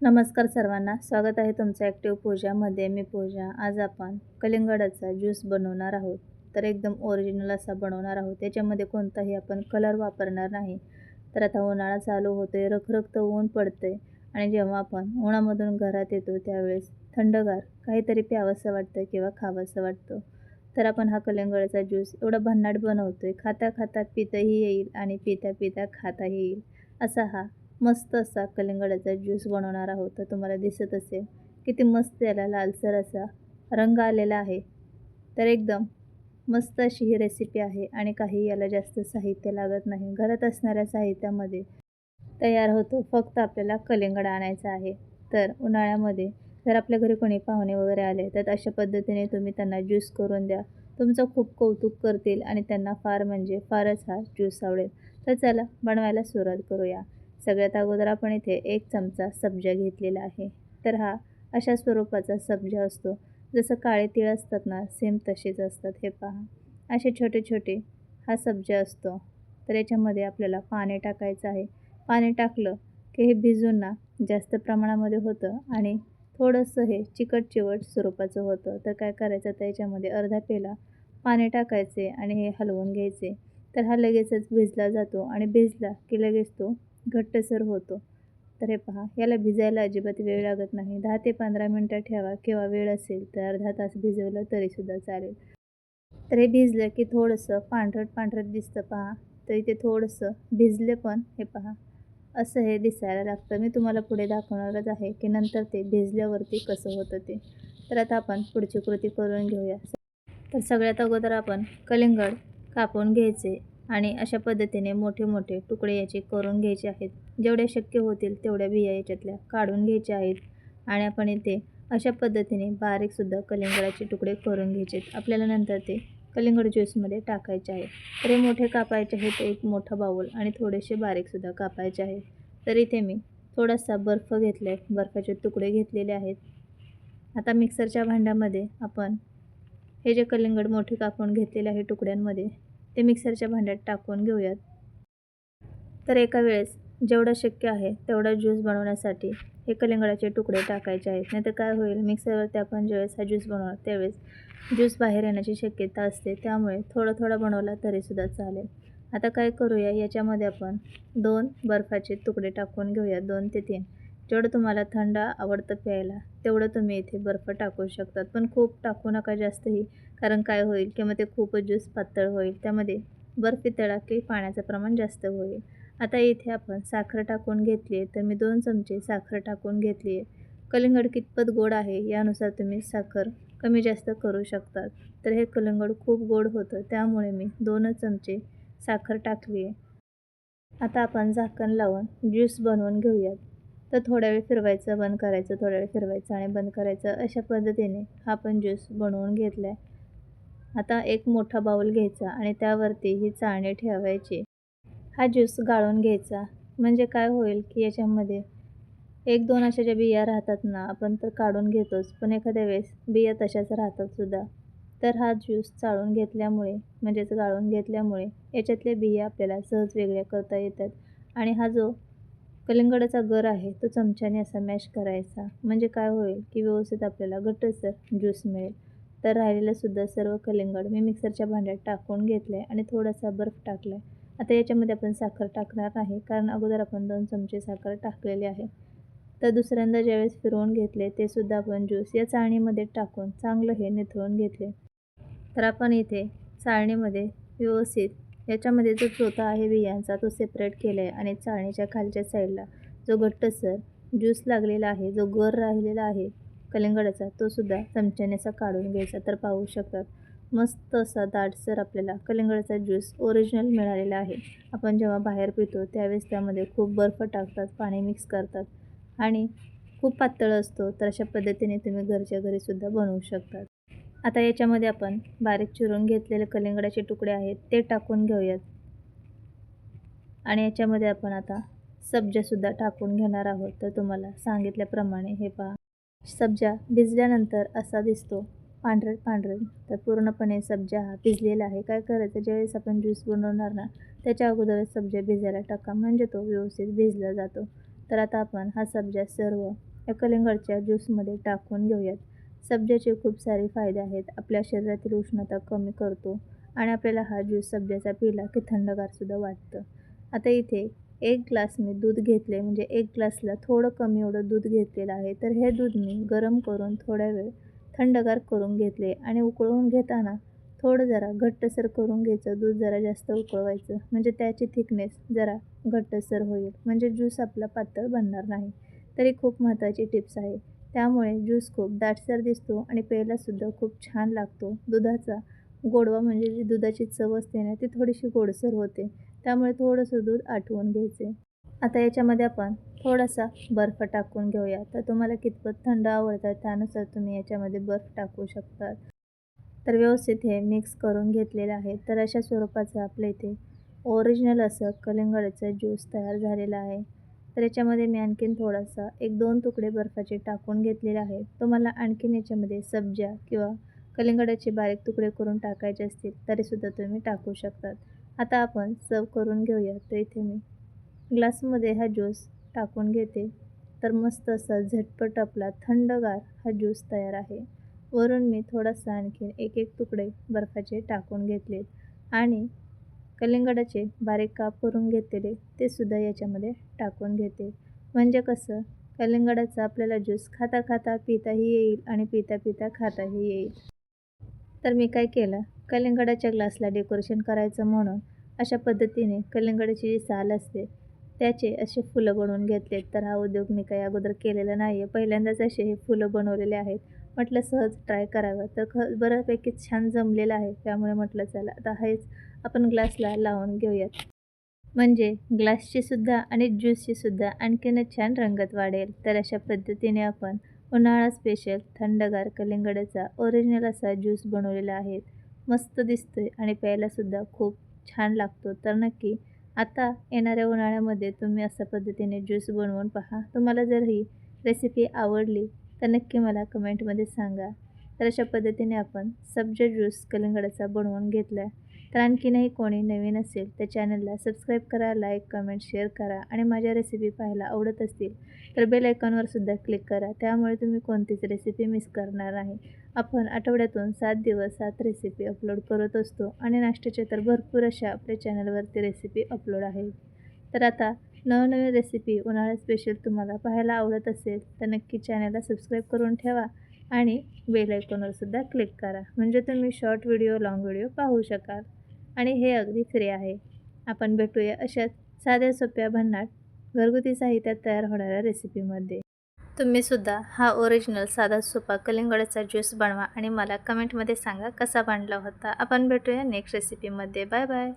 नमस्कार सर्वांना. स्वागत आहे तुमचं ॲक्टिव्ह पूजामध्ये मी पूजा. आज आपण कलिंगडाचा ज्यूस बनवणार आहोत. तर एकदम ओरिजिनल असा बनवणार आहोत. त्याच्यामध्ये कोणताही आपण कलर वापरणार नाही. तर आता उन्हाळा चालू होतो आहे रखरखतं ऊन पडतं आहे आणि जेव्हा आपण उन्हामधून घरात येतो त्यावेळेस थंडगार काहीतरी प्यावंसं वाटतं किंवा खावंसं वाटतं. तर आपण हा कलिंगडाचा ज्यूस एवढा भन्नाट बनवतो आहे खाता खाता पिताही येईल आणि पिता पिता खाताही येईल. असा हा मस्त असा कलिंगडाचा ज्यूस बनवणार आहोत. तर तुम्हाला दिसत असेल किती मस्त याला लालसर असा रंग आलेला आहे. तर एकदम मस्त अशी ही रेसिपी आहे आणि काही याला जास्त साहित्य लागत नाही. घरात असणाऱ्या साहित्यामध्ये तयार होतो फक्त आपल्याला कलिंगड आणायचा आहे. तर उन्हाळ्यामध्ये जर आपल्या घरी कोणी पाहुणे वगैरे आले तर अशा पद्धतीने तुम्ही त्यांना ज्यूस करून द्या. तुमचं खूप कौतुक करतील आणि त्यांना फार म्हणजे फारच हा ज्यूस आवडेल. तर चला बनवायला सुरुवात करूया. सगळ्यात अगोदर आपण इथे एक चमचा सब्जा घेतलेला आहे. तर हा अशा स्वरूपाचा सब्जा असतो. जसं काळे तीळ असतात ना सेम तसेच असतात. हे पहा. असे छोटे छोटे हा सब्जा असतो. तर याच्यामध्ये आपल्याला पाणी टाकायचं आहे. पाणी टाकलं की हे भिजून ना जास्त प्रमाणामध्ये होतं आणि थोडंसं हे चिकट चिवट स्वरूपाचं होतं. तर काय करायचं? तर याच्यामध्ये अर्धा पेला पाणी टाकायचे आणि हे हलवून घ्यायचे. तर हा लगेचच भिजला जातो आणि भिजला की लगेच तो घट्टसर होतो. तर हे पहा याला भिजायला अजिबात वेळ लागत नाही. दहा ते पंधरा मिनटं ठेवा. किंवा वेळ असेल तर अर्धा तास भिजवलं तरीसुद्धा चालेल. तर हे भिजलं की थोडंसं पांढरट पांढरट दिसतं पहा. तर इथे थोडंसं भिजले पण हे पहा असं हे दिसायला लागतं. मी तुम्हाला पुढे दाखवणारच आहे की नंतर ते भिजल्यावरती कसं होतं ते. तर आता आपण पुढची कृती करून घेऊया. तर सगळ्यात अगोदर आपण कलिंगड कापून घ्यायचे. आणि अशा पद्धतीने मोठे मोठे तुकडे याचे करून घ्यायचे आहेत. जेवढ्या शक्य होतील तेवढ्या बिया याच्यातल्या काढून घ्यायच्या आहेत. आणि आपण इथे अशा पद्धतीने बारीकसुद्धा कलिंगडाचे तुकडे करून घ्यायचे आहेत. आपल्याला नंतर ते कलिंगड ज्यूसमध्ये टाकायचे आहे. तर हे मोठे कापायचे आहेत एक मोठा बाऊल आणि थोडेसे बारीकसुद्धा कापायचे आहेत तर इथे मी थोडासा बर्फ घेतला आहे बर्फाचे तुकडे घेतलेले आहेत. आता मिक्सरच्या भांड्यामध्ये आपण हे जे कलिंगड मोठे कापून घेतलेले आहे तुकड्यांमध्ये ते मिक्सरच्या भांड्यात टाकून घेऊयात. तर एका वेळेस जेवढं शक्य आहे तेवढा ज्यूस बनवण्यासाठी हे कलिंगडाचे तुकडे टाकायचे आहेत. नाहीतर काय होईल मिक्सरवरती आपण ज्यावेळेस हा ज्यूस बनवणार त्यावेळेस ज्यूस बाहेर येण्याची शक्यता असते. त्यामुळे थोडं थोडा बनवला तरीसुद्धा चालेल. आता काय करूया याच्यामध्ये आपण दोन बर्फाचे तुकडे टाकून घेऊया. दोन ते तीन. जेवढं तुम्हाला थंड आवडतं प्यायला तेवढं तुम्ही इथे बर्फ टाकू शकतात. पण खूप टाकू नका जास्तही कारण काय होईल किंवा ते खूपच ज्यूस पातळ होईल. त्यामध्ये बर्फी तळा की पाण्याचं प्रमाण जास्त होईल. आता इथे आपण साखर टाकून घेतली आहे तर मी दोन चमचे साखर टाकून घेतली आहे कलिंगड कितपत गोड आहे यानुसार तुम्ही साखर कमी जास्त करू शकतात. तर हे कलिंगड खूप गोड होतं त्यामुळे मी दोनच चमचे साखर टाकली आहे आता आपण झाकण लावून ज्यूस बनवून घेऊयात. तर थोड्या वेळ फिरवायचं बंद करायचं थोड्या वेळ फिरवायचं आणि बंद करायचं अशा पद्धतीने हा पण ज्यूस बनवून घेतला आहे आता एक मोठा बाऊल घ्यायचा आणि त्यावरती ही चाळणी ठेवायची. हा ज्यूस गाळून घ्यायचा. म्हणजे काय होईल की याच्यामध्ये एक दोन अशा ज्या बिया राहतात ना आपण तर काढून घेतोच पण एखाद्या वेळेस बिया तशाच राहतात सुद्धा. तर हा ज्यूस चाळून घेतल्यामुळे म्हणजेच गाळून घेतल्यामुळे याच्यातल्या बिया आपल्याला सहज वेगळ्या करता येतात. आणि हा जो कलिंगडाचा गर आहे तो चमच्याने असा मॅश करायचा. म्हणजे काय होईल की व्यवस्थित आपल्याला घट्टसर ज्यूस मिळेल. तर राहिलेलंसुद्धा सर्व कलिंगड मी मिक्सरच्या भांड्यात टाकून घेतलं आहे आणि थोडासा बर्फ टाकला आहे आता याच्यामध्ये आपण साखर टाकणार नाही कारण अगोदर आपण दोन चमचे साखर टाकलेली आहे. तर दुसऱ्यांदा ज्यावेळेस फिरवून घेतले ते सुद्धा आपण ज्यूस या चाळणीमध्ये टाकून चांगलं हे निथळून घेतले. तर आपण इथे चाळणीमध्ये व्यवस्थित याच्यामध्ये जो चोथा आहे बियांचा तो सेपरेट केला आहे आणि चाळणीच्या खालच्या साईडला जो घट्टसर ज्यूस लागलेला आहे जो गर राहिलेला आहे कलिंगडाचा तो सुद्धा चमच्याने असा काढून घ्यायचा. तर पाहू शकतात मस्त असा दाटसर आपल्याला कलिंगडाचा ज्यूस ओरिजिनल मिळालेला आहे. आपण जेव्हा बाहेर पितो त्यावेळेस त्यामध्ये खूप बर्फ टाकतात पाणी मिक्स करतात आणि खूप पातळ असतो. तर अशा पद्धतीने तुम्ही घरच्या घरीसुद्धा बनवू शकतात. आता याच्यामध्ये आपण बारीक चिरून घेतलेले कलिंगडाचे तुकडे आहेत ते टाकून घेऊयात. आणि याच्यामध्ये आपण आता सब्जासुद्धा टाकून घेणार आहोत. तर तुम्हाला सांगितल्याप्रमाणे हे पहा. सब्जा भिजल्यानंतर असा दिसतो पांढरट पांढरट तर पूर्णपणे सब्जा हा भिजलेला आहे. काय करायचं? ज्यावेळेस आपण ज्यूस बनवणार ना त्याच्या अगोदरच सब्जा भिजायला टाका. म्हणजे तो व्यवस्थित भिजला जातो. तर आता आपण हा सब्जा सर्व या कलिंगडच्या ज्यूसमध्ये टाकून घेऊयात. सब्जाचे खूप सारे फायदे आहेत. आपल्या शरीरातील उष्णता कमी करतो आणि आपल्याला हा ज्यूस सब्जाचा पिला की थंडगारसुद्धा वाटतं. आता इथे एक ग्लास मी दूध घेतले म्हणजे एक ग्लासला थोडं कमी एवढं दूध घेतलेलं आहे. तर हे दूध मी गरम करून थोड्या वेळ थंडगार करून घेतले आणि उकळवून घेताना थोडं जरा घट्टसर करून घ्यायचं. दूध जरा जास्त उकळवायचं म्हणजे त्याची थिकनेस जरा घट्टसर होईल. म्हणजे ज्यूस आपला पातळ बनणार नाही. तरी खूप महत्त्वाची टिप्स आहे. त्यामुळे ज्यूस खूप दाटसर दिसतो आणि प्यायलासुद्धा खूप छान लागतो. दुधाचा गोडवा म्हणजे जी दुधाची चव असते ना ती थोडीशी गोडसर होते. त्यामुळे थोडंसं दूध आठवून घ्यायचे. आता याच्यामध्ये आपण थोडासा बर्फ टाकून घेऊया. तर तुम्हाला कितपत थंड आवडतात त्यानुसार तुम्ही याच्यामध्ये बर्फ टाकू शकता. तर व्यवस्थित हे मिक्स करून घेतलेलं आहे. तर अशा स्वरूपाचं आपल्या इथे ओरिजिनल असं कलिंगडाचं ज्यूस तयार झालेलं आहे. तर याच्यामध्ये मी आणखीन थोडासा एक दोन तुकडे बर्फाचे टाकून घेतलेले आहे तुम्हाला आणखीन याच्यामध्ये सब्जा किंवा कलिंगडाचे बारीक तुकडे करून टाकायचे असतील तरीसुद्धा तुम्ही टाकू शकतात. आता आपण सर्व करून घेऊया. तर इथे मी ग्लासमध्ये हा ज्यूस टाकून घेते. तर मस्त असा झटपट आपला थंडगार हा ज्यूस तयार आहे. वरून मी थोडासा आणखीन एक एक तुकडे बर्फाचे टाकून घेतले आणि कलिंगडाचे बारीक काप करून घेतलेले ते सुद्धा याच्यामध्ये टाकून घेते. म्हणजे कसं? कलिंगडाचा आपल्याला ज्यूस खाता खाता पिताही येईल आणि पिता पिता खाताही येईल. तर मी काय केलं? कलिंगडाच्या ग्लासला डेकोरेशन करायचं म्हणून अशा पद्धतीने कलिंगडाची जी साल असते त्याचे असे फुलं बनवून घेतलेत. तर हा उद्योग मी काही अगोदर केलेला नाही आहे पहिल्यांदाच असे हे फुलं बनवलेले आहेत. म्हटलं सहज ट्राय करावं. तर ख बऱ्यापैकी छान जमलेलं आहे. त्यामुळे म्हटलं चला आता हेच आपण ग्लासला लावून घेऊयात. म्हणजे ग्लासचीसुद्धा आणि ज्यूसचीसुद्धा आणखीनच छान रंगत वाढेल. तर अशा पद्धतीने आपण उन्हाळा स्पेशल थंडगार कलिंगडाचा ओरिजिनल असा ज्यूस बनवलेला आहे. मस्त दिसतोय आणि प्यायलासुद्धा खूप छान लागतो. तर नक्की आता येणाऱ्या उन्हाळ्यामध्ये तुम्ही अशा पद्धतीने ज्यूस बनवून पहा. तुम्हाला जर ही रेसिपी आवडली तर नक्की मला कमेंटमध्ये सांगा. तर अशा पद्धतीने आपण सब्जा ज्यूस कलिंगडाचा बनवून घेतला आहे तर आणखीनही कोणी नवीन असेल तर चॅनलला सबस्क्राईब करा लाईक कमेंट शेअर करा आणि माझ्या रेसिपी पाहायला आवडत असतील तर बेल आयकॉनवर सुद्धा क्लिक करा. त्यामुळे तुम्ही कोणतीच रेसिपी मिस करणार नाही. आपण आठवड्यातून सात दिवस सात रेसिपी अपलोड करत असतो आणि नाश्त्याच्या तर भरपूर अशा आपल्या चॅनलवरती रेसिपी अपलोड आहेत. तर आता नवनवीन रेसिपी उन्हाळा स्पेशल तुम्हाला पाहायला आवडत असेल तर नक्की चॅनलला सबस्क्राईब करून ठेवा आणि बेल आयकॉनवर सुद्धा क्लिक करा. म्हणजे तुम्ही शॉर्ट व्हिडिओ लाँग व्हिडिओ पाहू शकाल. आणि हे अगदी फ्री आहे. आपण भेटूया अशाच साध्या सोप्या भन्नाट घरगुती साहित्यात तयार होणाऱ्या रेसिपीमध्ये तुम्ही सुद्धा हा ओरिजिनल साधा सोपा कलिंगडाचा ज्यूस बनवा आणि मला कमेंटमध्ये सांगा कसा बांधला होता. आपण भेटूया नेक्स्ट रेसिपीमध्ये बाय बाय